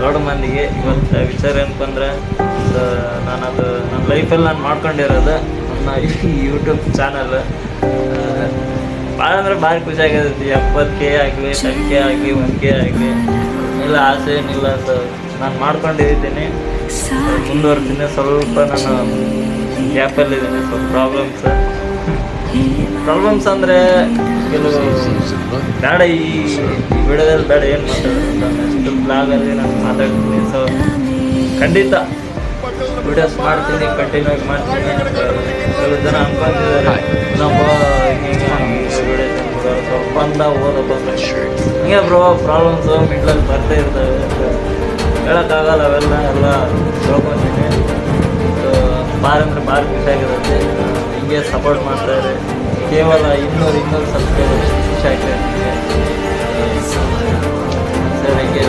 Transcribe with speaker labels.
Speaker 1: ದೊಡ್ಡ ಮಂದಿಗೆ ಇವತ್ತು ವಿಚಾರ ಏನಪ್ಪ ಅಂದ್ರೆ ನಾನು ಅದು ನನ್ನ ಲೈಫಲ್ಲಿ ನಾನು ಮಾಡ್ಕೊಂಡಿರೋದು ನನ್ನ ಯೂಟ್ಯೂಬ್ ಚಾನಲ್ ಭಾಳ ಅಂದ್ರೆ ಭಾರಿ ಖುಷಿ ಆಗೈತಿ ಎಪ್ಪತ್ತು ಕೆ ಆಗಲಿ ಟೆನ್ ಕೆ ಆಗಲಿ ಒನ್ ಕೆ ಆಗಲಿ ಇಲ್ಲ, ಆಸೆ ಏನಿಲ್ಲ. ಅಂತ ನಾನು ಮಾಡ್ಕೊಂಡಿದ್ದೀನಿ ಮುಂದುವರೆದಿನ ಸ್ವಲ್ಪ ನಾನು ಗ್ಯಾಪಲ್ಲಿದ್ದೀನಿ ಸ್ವಲ್ಪ ಪ್ರಾಬ್ಲಮ್ಸ್ ಪ್ರಾಬ್ಲಮ್ಸ್ ಅಂದರೆ, ಕೆಲವು ಬೇಡ ಈ ವಿಡಿಯೋದಲ್ಲಿ ಬೇಡ ಏನು ಮಾತಾಡೋದು ಬ್ಲಾಗಲ್ಲಿ ನಾನು ಮಾತಾಡ್ತೀನಿ. ಸೊ ಖಂಡಿತ ವಿಡಿಯೋಸ್ ಮಾಡ್ತೀನಿ ಕಂಟಿನ್ಯೂ ಆಗಿ ಮಾಡ್ತೀನಿ. ಕೆಲವು ಜನ ಅನ್ಕೊಂಡಿದ್ದಾರೆ ವಿಡಿಯೋಸ್ ಸ್ವಲ್ಪ ಬಂದ ಓದಪ್ಪ. ಹಿಂಗೆ ಬ್ರೋ ಪ್ರಾಬ್ಲಮ್ಸು ಮಿಡ್ಲಲ್ಲಿ ಬರ್ತಾ ಇರ್ತವೆ. ಹೇಳೋಕ್ಕಾಗಲ್ಲ ಅವೆಲ್ಲ ಎಲ್ಲ ತಿಳ್ಕೊತೀನಿ ಸೊ ಅಂದರೆ ಭಾಳ ಖುಷಿಯಾಗಿರುತ್ತೆ ಹಿಂಗೆ ಸಪೋರ್ಟ್ ಮಾಡ್ತಾರೆ ಕೇವಲ ಇನ್ನೂರು ಇನ್ನೂರು ಸಬ್ಸ್ಕ್ರೈಬರ್ ಖುಷಿ ಆಗ್ತಾ ಇರ್ತೀನಿ ಸರ್ ಹಿಂಗೆ